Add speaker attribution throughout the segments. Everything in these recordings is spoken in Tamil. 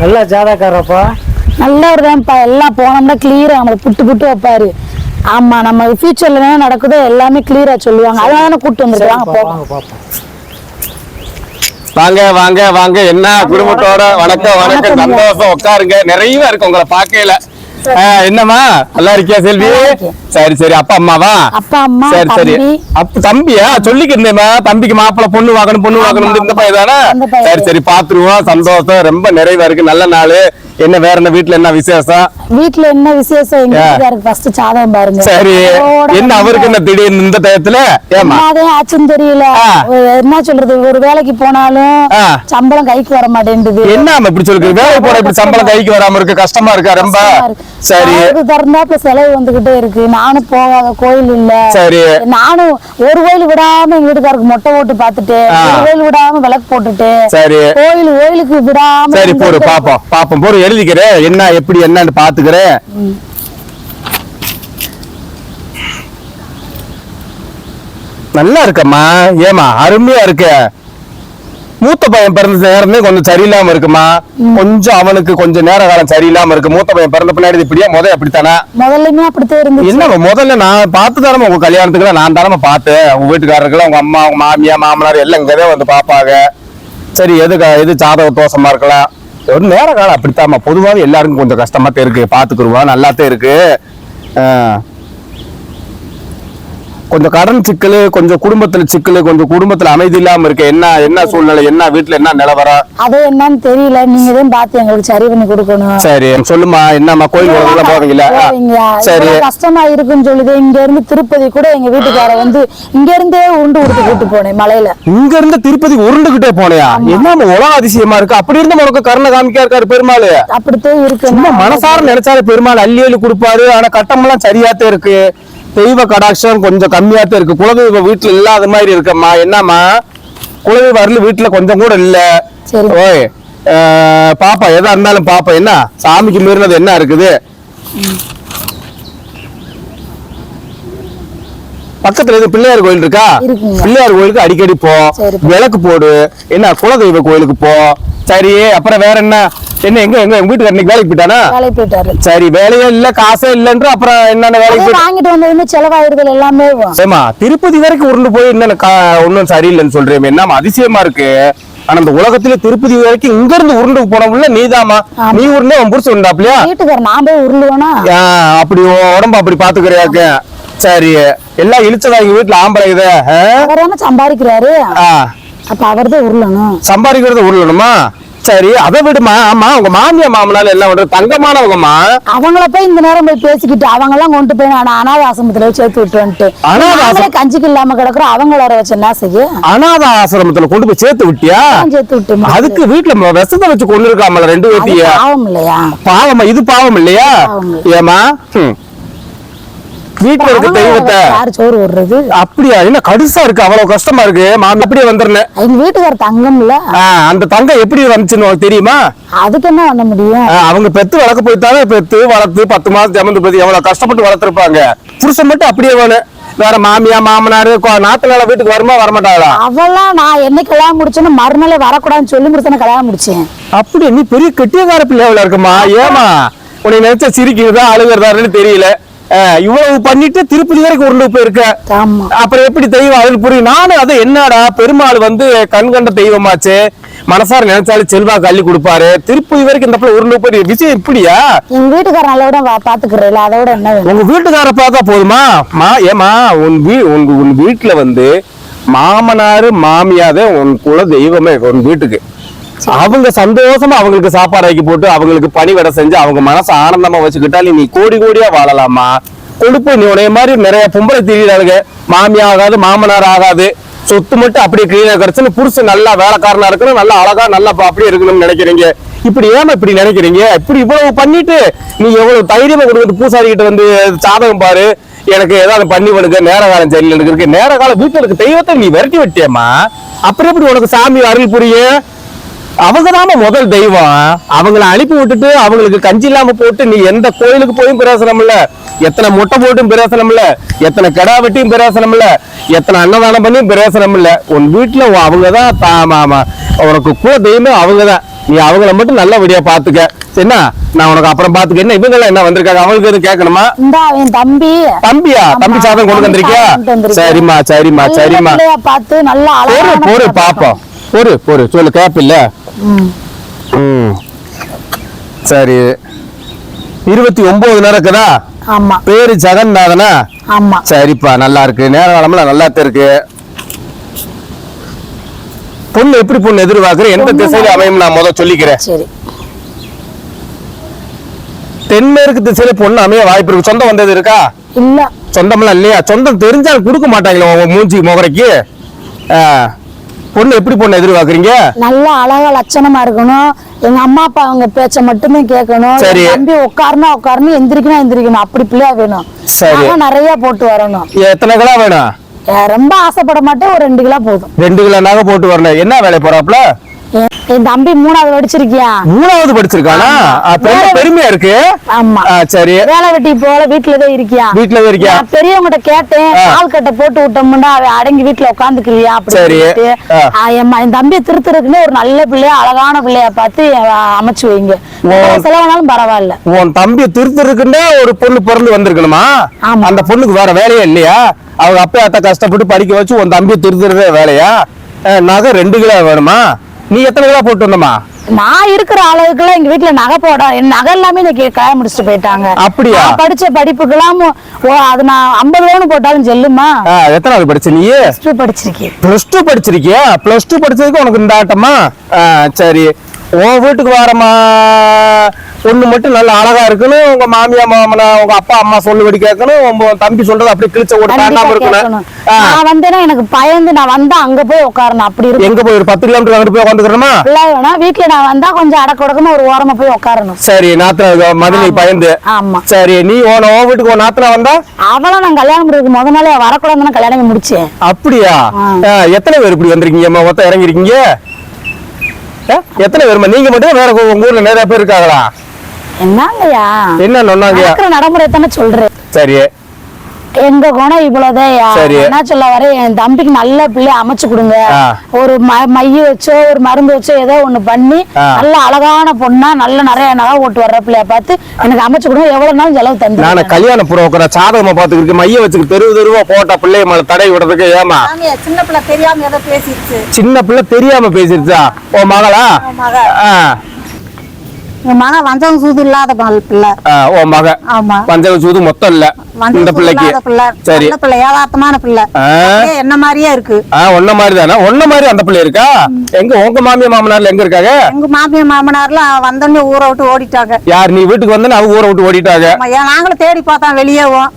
Speaker 1: நல்ல ஜாதகாரப்பா
Speaker 2: நல்லவர் தான்ப்பா எல்லாம் போனோம்னா கிளியரா நம்மளை புட்டு புட்டு வைப்பாரு. ஆமா நம்ம ஃபியூச்சர்ல என்ன நடக்குதோ எல்லாமே கிளியரா சொல்லுவாங்க. அதனால தானே கூட்டு வந்திருக்காங்க. போவோம்
Speaker 1: வாங்க பாப்போம்.
Speaker 3: வாங்க வாங்க வாங்க. என்ன குடும்பத்தோட? வணக்கம் வணக்கம். சந்தோஷம். உட்காருங்க. நிறைய இருக்கு உங்களை பார்க்கல ஆ, என்னம்மா? நல்லா இருக்கியா செல்வி. சரி சரி. அப்பா அம்மாவா?
Speaker 2: அப்பா அம்மா
Speaker 3: சரி சரி. அப்ப தம்பியா? சொல்லிக்கிருந்தேம்மா தம்பிக்கு மாப்பிள்ளை பொண்ணு வாங்கணும் பொண்ணு வாங்கணும். இந்த பையன் தானே. சரி சரி. பாத்துருவோம். சந்தோஷம். ரொம்ப நிறைவா இருக்கு. நல்ல நாள். என்ன வேற என்ன வீட்டுல என்ன விசேஷம்?
Speaker 2: வீட்ல என்ன விசேஷம்? எங்க
Speaker 3: ஆ.
Speaker 2: வீட்டுக்காருக்கு ஃபர்ஸ்ட் சாதகம் பாருங்க.
Speaker 3: சரி. என்ன அவருக்கு என்ன திடீர்னு இந்த டயத்துல? ஏமா
Speaker 2: என்னதே ஆச்சுன்னு தெரியல. என்ன சொல்றது? ஒரு வேலைக்கு போனாலும். சம்பளம் கைக்கு வர மாட்டேங்குது
Speaker 3: என்ன இப்படி சொல்லுங்க வேலைக்கு போன இப்படி சம்பளம் கைக்கு வராம இருக்கு? கஷ்டமா இருக்கா? ரொம்ப. சரி.
Speaker 2: திறந்தாப்புல செலவு வந்துகிட்டே இருக்கு. நானும் போகாத கோயில் இல்ல.
Speaker 3: சரி.
Speaker 2: நானும் ஒரு கோயில் விடாம எங்க வீட்டுக்காருக்கு மொட்டை போட்டு பாத்துட்டு. ஒரு கோயில் விடாம விளக்கு போட்டுட்டு
Speaker 3: சரி.
Speaker 2: கோயில் கோயிலுக்கு விடாம
Speaker 3: சரி போடு பாப்போம். பாப்போம். போடு எழுதிக்கிறேன் என்ன எப்படி என்னன்னு பாத்துக்கிறேன் நல்லா இருக்கம்மா. ஏமா அருமையா இருக்க. மூத்த பையன் பிறந்த நேரமே கொஞ்சம் சரியில்லாம இருக்குமா? கொஞ்சம் அவனுக்கு கொஞ்சம் நேர காலம் சரியில்லாம இருக்கு. மூத்த பையன் பிறந்த பின்னாடி இப்படியா? முத அப்படித்தானே?
Speaker 2: முதல்லயுமே அப்படித்தான் இருந்துச்சு.
Speaker 3: என்ன முதல்ல நான் பார்த்து தானே உங்க கல்யாணத்துக்கு நான் தானே பார்த்தேன். உங்க வீட்டுக்காரர்கள் உங்க அம்மா உங்க மாமியா மாமனார் எல்லாம் இங்கதான் வந்து பாப்பாங்க சரி எது எது ஜாதக தோஷமா இருக்கலாம்? ஒரு நேர காலம் அப்படித்தாம்மா. பொதுவாக எல்லாருக்கும் கொஞ்சம் கஷ்டமா தான் இருக்கு. பாத்துக்குருவோம் நல்லாத்தான் இருக்கு. கொஞ்சம் கடன் சிக்கல் கொஞ்சம் குடும்பத்துல சிக்கல் கொஞ்சம் குடும்பத்துல அமைதி இல்லாம இருக்கு என்ன என்ன சூழ்நிலை என்ன வீட்டுல என்ன நிலவரம்
Speaker 2: அது என்னன்னு தெரியல. நீங்க தான் பார்த்து எங்களுக்கு சரி பண்ணி கொடுக்கணும்.
Speaker 3: சரி சொல்லுமா என்னம்மா கோயில் போவீங்களா. சரி.
Speaker 2: கஷ்டமா இருக்குன்னு சொல்லுது. இங்க இருந்து திருப்பதி கூட எங்க வீட்டுக்கார வந்து இங்க இருந்தே உண்டு கொடுத்து கூட்டு போனேன் மலையில.
Speaker 3: இங்க இருந்து திருப்பதி உருண்டுகிட்டே போனையா? என்ன உலக அதிசயமா இருக்கு? அப்படி இருந்து உனக்கு கருணை காமிக்கா இருக்காரு பெருமாள்.
Speaker 2: அப்படித்தான் இருக்கு.
Speaker 3: மனசார நினைச்சாரு பெருமாள் அள்ளி அள்ளி கொடுப்பாரு. ஆனா கட்டமெல்லாம் சரியாத்தே இருக்கு. தெய்வ கடாட்சம் கொஞ்சம் கம்மியாத்தே இருக்கு. குலதெய்வ வீட்டுல இல்லாத மாதிரி இருக்கம்மா. என்னம்மா? குலதெய்வ அருள் வீட்டுல கொஞ்சம் கூட இல்ல. ஓய் பாப்பா எதா இருந்தாலும் பாப்பா என்ன? சாமிக்கு மீறினது என்ன இருக்குது? பக்கத்துல எது பிள்ளையார் கோயில் இருக்கா. பிள்ளையார் கோயிலுக்கு அடிக்கடி போ. விளக்கு போடு. என்ன குலதெய்வ கோயிலுக்கு போ. சரி அப்புறம் வேற என்ன? என்ன எங்க எங்க? வீட்டுக்கு இன்னைக்கு வேலைக்கு போயிட்டானா?
Speaker 2: வேலைக்கு போயிட்டாரு.
Speaker 3: சரி வேலையே இல்ல காசே இல்லன்ற அப்புறம் என்னென்ன வேலைக்கு
Speaker 2: வாங்கிட்டு வந்ததுமே செலவாயிருதல் எல்லாமே
Speaker 3: ஏமா திருப்பதி வரைக்கும் உருண்டு போய் என்ன ஒன்னும் சரியில்லைன்னு சொல்றேன் என்னமா அதிசயமா இருக்கு. ஆனா இந்த உலகத்துல திருப்பதி வரைக்கும் இங்க இருந்து உருண்டு போனவுள்ள நீதாமா நீ உருண்டே உன் புருஷன் உண்டாப்லையா
Speaker 2: வீட்டுக்கார நான் போய் உருளுவேனா
Speaker 3: அப்படி உடம்ப அப்படி பாத்துக்கிறியாக்க சரி எல்லாம் இழிச்சதா எங்க வீட்டுல ஆம்பளை இத?
Speaker 2: சம்பாதிக்கிறாரு. அப்ப அவர் தான் உருளணும்.
Speaker 3: சம்பாதிக்கிறது உருளணுமா? சரி அதை விடுமா? ஆமா உங்க மாமியா மாமனால எல்லாம் பண்றது தங்கமானவங்கம்மா.
Speaker 2: அவங்கள போய் இந்த நேரம் போய் பேசிக்கிட்டு அவங்க எல்லாம் கொண்டு போய் நான் அனாத ஆசிரமத்துல போய் சேர்த்து விட்டு வந்துட்டு
Speaker 3: அனாதை
Speaker 2: கஞ்சிக்கு இல்லாம கிடக்குறோம் அவங்கள வர வச்சு என்ன செய்ய?
Speaker 3: அனாத ஆசிரமத்துல கொண்டு போய் சேர்த்து விட்டியா?
Speaker 2: சேர்த்து விட்டு
Speaker 3: அதுக்கு வீட்டுல விஷத்தை வச்சு கொண்டு இருக்காமல ரெண்டு பேத்திய
Speaker 2: பாவம் இல்லையா?
Speaker 3: பாவமா இது பாவம் இல்லையா. ஏமா. வீட்டுல இருக்க தெய்வத்தை
Speaker 2: யாரு சோறு விடுறது
Speaker 3: அப்படியா? என்ன கடுசா இருக்கு? அவ்வளவு கஷ்டமா இருக்கு. மாமி அப்படியே வந்துடுறேன்
Speaker 2: எங்க வீட்டுக்கார தங்கம் இல்ல
Speaker 3: அந்த தங்கம் எப்படி வந்துச்சுன்னு தெரியுமா?
Speaker 2: அதுக்கு என்ன பண்ண முடியும்?
Speaker 3: அவங்க பெத்து வளர்க்க போய்த்தானே பெத்து வளர்த்து பத்து மாசம் ஜமந்து பத்தி எவ்வளவு கஷ்டப்பட்டு வளர்த்திருப்பாங்க. புருஷன் மட்டும் அப்படியே வேணும் வேற மாமியா மாமனாரு நாத்தனால வீட்டுக்கு வருமா வரமாட்டாளா?
Speaker 2: அவெல்லாம் நான் என்ன கல்யாணம் முடிச்சேன்னு மறுநாளே வரக்கூடாதுன்னு சொல்லி முடிச்சு கல்யாணம் முடிச்சேன்.
Speaker 3: அப்படி நீ பெரிய கெட்டியக்கார பிள்ளைல இருக்குமா? ஏமா உன்னை நினைச்சா சிரிக்கிறதா அழுகிறதாருன்னு தெரியல. இவ்வளவு பண்ணிட்டு திருப்பதி வரைக்கும் உருண்டு போயிருக்க அப்புறம் எப்படி தெய்வம் அருள் புரியும். நானும் அதை என்னடா பெருமாள் வந்து கண் கண்ட தெய்வமாச்சு. மனசார நினைச்சாலும் செல்வாக்கு அள்ளி கொடுப்பாரு. திருப்பதி வரைக்கும் இந்த பிள்ளை உருண்டு போய் விஷயம் இப்படியா?
Speaker 2: எங்க வீட்டுக்கார நல்லவிட பாத்துக்கிறேன் அதோட என்ன
Speaker 3: உங்க வீட்டுக்கார பார்த்தா போதுமா? மா ஏமா உன் வீ உங்க உன் வீட்டுல வந்து மாமனாரு மாமியாதே உன் குல தெய்வமே உன் வீட்டுக்கு. அவங்க சந்தோஷமா அவங்களுக்கு சாப்பாடு ஆக்கி போட்டு அவங்களுக்கு பணி விட செஞ்சு அவங்க மனசை ஆனந்தமா வச்சுக்கிட்டாலும் நீ கோடி கோடியா வாழலாமா? கொழுப்பு நீ உடைய மாதிரி நிறைய பொம்பளை திரியிறாளுங்க மாமியா ஆகாது மாமனார் ஆகாது. சொத்து மட்டும் அப்படியே கிளீனா கிடைச்சுன்னு புருஷன் நல்லா வேலைக்காரனா இருக்கணும் நல்லா அழகா நல்லா அப்படியே இருக்கணும்னு நினைக்கிறீங்க. இப்படி ஏமா இப்படி நினைக்கிறீங்க? இப்படி இவ்வளவு பண்ணிட்டு நீ எவ்வளவு தைரியமா கொடுத்துட்டு பூசாரி கிட்ட வந்து சாதகம் பாரு. எனக்கு ஏதாவது பண்ணி விடுங்க நேர காலம் சரியில்லை இருக்கு நேர காலம் வீட்டுல இருக்க தெய்வத்தை நீ விரட்டி விட்டியம்மா. அப்புறம் எப்படி உனக்கு சாமி அருள் புரியும்? அவங்க முதல் தெய்வம்? அவங்கள அனுப்பி விட்டுட்டு அவங்களுக்கு கஞ்சி இல்லாம போட்டு நீ எந்த கோயிலுக்கு போயும் பிரயோசனம் இல்ல எத்தனை முட்டை போட்டும் பிரயோசனம் இல்ல எத்தனை கிடா வெட்டியும் பிரயோசனம் இல்ல எத்தனை அன்னதானம் பண்ணியும் பிரயோசனம் இல்ல உன் வீட்டுல அவங்கதான் தா- மா- மா- உனக்கு குல தெய்வமே அவங்கதான். நீ அவங்கள மட்டும் நல்லபடியா பாத்துக்க. என்ன? நான் உனக்கு அப்புறம் பாத்துக்க. என்ன இவங்க என்ன வந்திருக்காங்க? அவங்களுக்கு எதுவும் கேட்கணுமா?
Speaker 2: தம்பி.
Speaker 3: தம்பியா? தம்பி சாதம் கொண்டு வந்திருக்கியா. சரிம்மா சரிம்மா சரிம்மா. பொறு
Speaker 2: பிள்ளையா
Speaker 3: பாப்போம். பொறு பொறு சொல்லு கேப்பில்ல.
Speaker 2: ம்.
Speaker 3: ம். சரி. இருபத்தி ஒன்பது நேரம் இருக்குதா
Speaker 2: ஆமா.
Speaker 3: பேரு ஜெகநாதனா?
Speaker 2: ஆமா.
Speaker 3: சரிப்பா நல்லா இருக்கு. நேர காலம்ல நல்லா இருக்கு. பொண்ணு எப்படி பொண்ணு எதிர்பார்க்கிற? எந்த திசையில அமையும் நான் முத சொல்லிக்கிறேன்.
Speaker 2: சரி.
Speaker 3: தென்மேற்கு திசையில பொண்ணு அமைய வாய்ப்பு இருக்கு. சொந்தம் வந்தது இருக்கா?
Speaker 2: இல்ல.
Speaker 3: சொந்தம்லாம் இல்லையா? சொந்தம் தெரிஞ்சாலும் கொடுக்க மாட்டாங்களா உங்க மூஞ்சி முகரைக்கு? ஆ, பொண்ணு எப்படி பொண்ணு எதிர்பார்க்கறீங்க?
Speaker 2: நல்லா அழகா லட்சணமா இருக்கணும். எங்க அம்மா அப்பா அவங்க பேச்ச மட்டுமே கேட்கணும்.
Speaker 3: சரி.
Speaker 2: தம்பி உட்காருனா உட்காரணும் எந்திரிக்கணும் எந்திரிக்கணும். அப்படி பிள்ளையா வேணும்.
Speaker 3: சரி.
Speaker 2: நிறைய போட்டு வரணும்.
Speaker 3: எத்தனை கிலோ வேணும்?
Speaker 2: ரொம்ப ஆசைப்பட மாட்டேன். ஒரு ரெண்டு கிலோ போதும்.
Speaker 3: ரெண்டு கிலோ நகை போட்டு வரணும். என்ன வேலை போறாப்ல
Speaker 2: என் தம்பி மூணாவது படிச்சிருக்கியா?
Speaker 3: மூணாவது படிச்சிருக்கானா? பெருமையா இருக்கு.
Speaker 2: ஆமா.
Speaker 3: சரி.
Speaker 2: வேலை வெட்டி போல வீட்டுலதான் இருக்கியா?
Speaker 3: வீட்டுல தான் இருக்கியா?
Speaker 2: பெரியவங்கிட்ட கேட்டேன். கால் கட்டை போட்டு விட்டோம்னா அவன் அடங்கி வீட்டுல உட்காந்துக்குவியா
Speaker 3: சரி. ஆ.
Speaker 2: என் தம்பியை திருத்துறதுக்குன்னு ஒரு நல்ல பிள்ளையா அழகான பிள்ளையா பார்த்து அமைச்சு வைங்க. செலவானாலும் பரவாயில்ல.
Speaker 3: உன் தம்பி திருத்தருக்குன்னே ஒரு பொண்ணு பிறந்து வந்திருக்கணுமா. அந்த பொண்ணுக்கு வேற வேலையே இல்லையா? அவங்க அப்பா அத்தை கஷ்டப்பட்டு படிக்க வச்சு உன் தம்பியை திருத்துறதே வேலையா? நகை ரெண்டு கிலோ வேணுமா? நீ எத்தனை கிலோ போட்டு வந்தமா
Speaker 2: நான் இருக்கிற அளவுக்குலாம் எங்க வீட்டுல நகை போட என் நகை எல்லாமே இன்னைக்கு கல்யாணம் முடிச்சுட்டு போயிட்டாங்க.
Speaker 3: அப்படியா?
Speaker 2: படிச்ச படிப்புக்கெல்லாம் ஓ அது நான் ஐம்பது ரூபான்னு போட்டாலும் செல்லுமா
Speaker 3: எத்தனாவது படிச்ச நீ?
Speaker 2: Plus two படிச்சிருக்கேன்.
Speaker 3: பிளஸ் டூ படிச்சிருக்கியா? பிளஸ் டூ படிச்சதுக்கு உனக்கு இந்த ஆட்டமா? சரி. உன் வீட்டுக்கு வரமா? பொண்ணு மட்டும் நல்ல அழகா இருக்கணும். உங்க மாமியா மாமனா உங்க அப்பா அம்மா சொல்லுபடி கேட்கணும். உங்க தம்பி சொல்றது அப்படியே கிழிச்ச ஓட
Speaker 2: கண்டிப்பா
Speaker 3: தாண்டாம இருக்கணும்.
Speaker 2: நான் வந்தேன்னா எனக்கு பயந்து நான் வந்தா அங்க போய் உட்காரணும். அப்படி இருக்கு.
Speaker 3: எங்க போய் ஒரு பத்து கிலோமீட்டர் அங்கிட்டு போய் உட்காந்துக்கிறோமா
Speaker 2: பிள்ளை வேணா வீட்டுல நான் வந்தா கொஞ்சம் அடக்க உடக்கமா ஒரு ஓரமா போய் உட்காரணும்.
Speaker 3: சரி நாத்தனா மதுரை பயந்து.
Speaker 2: ஆமா.
Speaker 3: சரி நீ உன உன் வீட்டுக்கு உன் நாத்தனா வந்தா?
Speaker 2: அவள நான் கல்யாணம் முடிக்கு முத நாளே வரக்கூடாதுன்னு கல்யாணமே முடிச்சேன்
Speaker 3: அப்படியா? எத்தனை பேர் இப்படி வந்திருக்கீங்க? மொத்தம் இறங்கிருக்கீங்க எத்தனை பேருமா நீங்க மட்டும் வேற உங்க ஊர்ல நிறைய பேர் இருக்காங்களா?
Speaker 2: என்னங்கய்யா?
Speaker 3: என்ன
Speaker 2: நடக்கிற நடைமுறை தானே சொல்றேன்
Speaker 3: சரி.
Speaker 2: எங்க குணம் இவ்வளவுதையா
Speaker 3: சரி.
Speaker 2: என்ன சொல்ல வர என் தம்பிக்கு நல்ல பிள்ளை அமைச்சு கொடுங்க.
Speaker 3: ஒரு
Speaker 2: மைய வச்சோ ஒரு மருந்து வச்சோ ஏதோ ஒண்ணு பண்ணி. நல்ல அழகான பொண்ணா நல்ல நிறைய நகை ஓட்டு வர்ற பிள்ளைய பார்த்து எனக்கு அமைச்சு கொடுங்க. எவ்வளவு நாளும் செலவு தந்து
Speaker 3: நானு கல்யாண புரோக்கர சாதகமா பாத்துக்கிட்டு மைய வச்சுக்கு தெருவு தெருவா போட்ட பிள்ளைய மேல தடை விடுறதுக்கு ஏமா
Speaker 1: சின்ன பிள்ளை தெரியாம ஏதோ பேசிடுச்சு
Speaker 3: சின்ன பிள்ளை தெரியாம பேசிருச்சா? ஓ மகளா?
Speaker 1: என் மகன் வஞ்சகம் சூது இல்லாத பிள்ளை.
Speaker 3: ஓ மக.
Speaker 1: ஆமா.
Speaker 3: பஞ்சக சூது மொத்தம் இல்ல. இந்த பிள்ளைக்கு. சரி.
Speaker 1: பிள்ளை யதார்த்தமான பிள்ளை. என்ன மாதிரியே இருக்கு.
Speaker 3: ஒன்ன மாதிரி தானே ஒன்ன மாதிரி அந்த பிள்ளை இருக்கா? எங்க உங்க மாமியா மாமனார்ல எங்க இருக்காங்க?
Speaker 1: எங்க மாமியா மாமனார்லாம் வந்தோடனே ஊரை விட்டு ஓடிட்டாங்க.
Speaker 3: யார் நீ வீட்டுக்கு வந்தா அவங்க ஊரை விட்டு ஓடிட்டாங்க?
Speaker 1: நாங்களும் தேடி பார்த்தோம் வெளியேவும்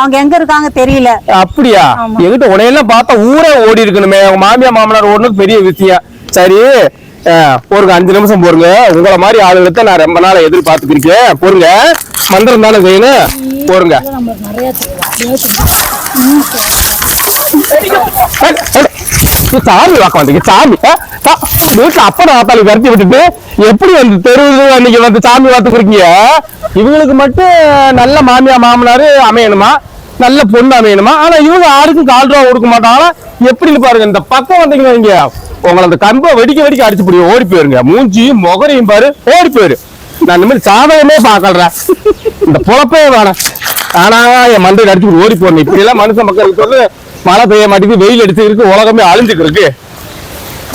Speaker 1: அவங்க எங்க இருக்காங்க தெரியல.
Speaker 3: அப்படியா. எங்கிட்ட உனையெல்லாம் பார்த்தா ஊரே ஓடி இருக்கணுமே. உங்க மாமியா மாமனார் ஓடுனது பெரிய விஷயம். சரி போருங்க அஞ்சு நிமிஷம் போருங்க. உங்களை மாதிரி ஆளுகளை நான் ரொம்ப நாளா எதிர்பார்த்துக்கிருக்கேன். போருங்க. மந்திரம் தானே செய்யணும்? பொறுங்க சாமி வாக்க வந்தீங்க சாமி ஆ, சா- வீட்டுல அப்பா ஆத்தாளி விரட்டி விட்டுட்டு எப்படி வந்து தெருவு அன்னைக்கு வந்து சாமி பார்த்துக்கிறீங்க இவங்களுக்கு மட்டும் நல்ல மாமியா மாமனாரு அமையணுமா? நல்ல பொண்ணு அமையணுமா? ஆனா இவங்க யாருக்கும் கால் ரூபா கொடுக்க மாட்டாங்களா? எப்படின்னு பாருங்க இந்த பக்கம் வந்தீங்கன்னா நீங்க. உங்களை அந்த கம்பை வெடிக்க வெடிக்க அடிச்சு பிடிக்கும் ஓடி போயிருங்க. மூஞ்சியும் முகரையும் பாரு. ஓடி போயிரு. நான் இந்த மாதிரி சாதகமே பார்க்கறேன் இந்த பொழப்பே வேணாம். ஆனா என் மண்டை அடிச்சு ஓடி போறேன் இப்படி எல்லாம் மனுஷ மக்களுக்கு வந்து மழை பெய்ய மாட்டேங்குது. வெயில் அடிச்சு இருக்கு உலகமே அழிஞ்சுக்கு இருக்கு.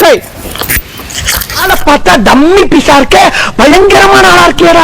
Speaker 3: சரி
Speaker 4: பார்த்தா டம்மி பிசா இருக்க. பயங்கரமான ஆளா இருக்கியடா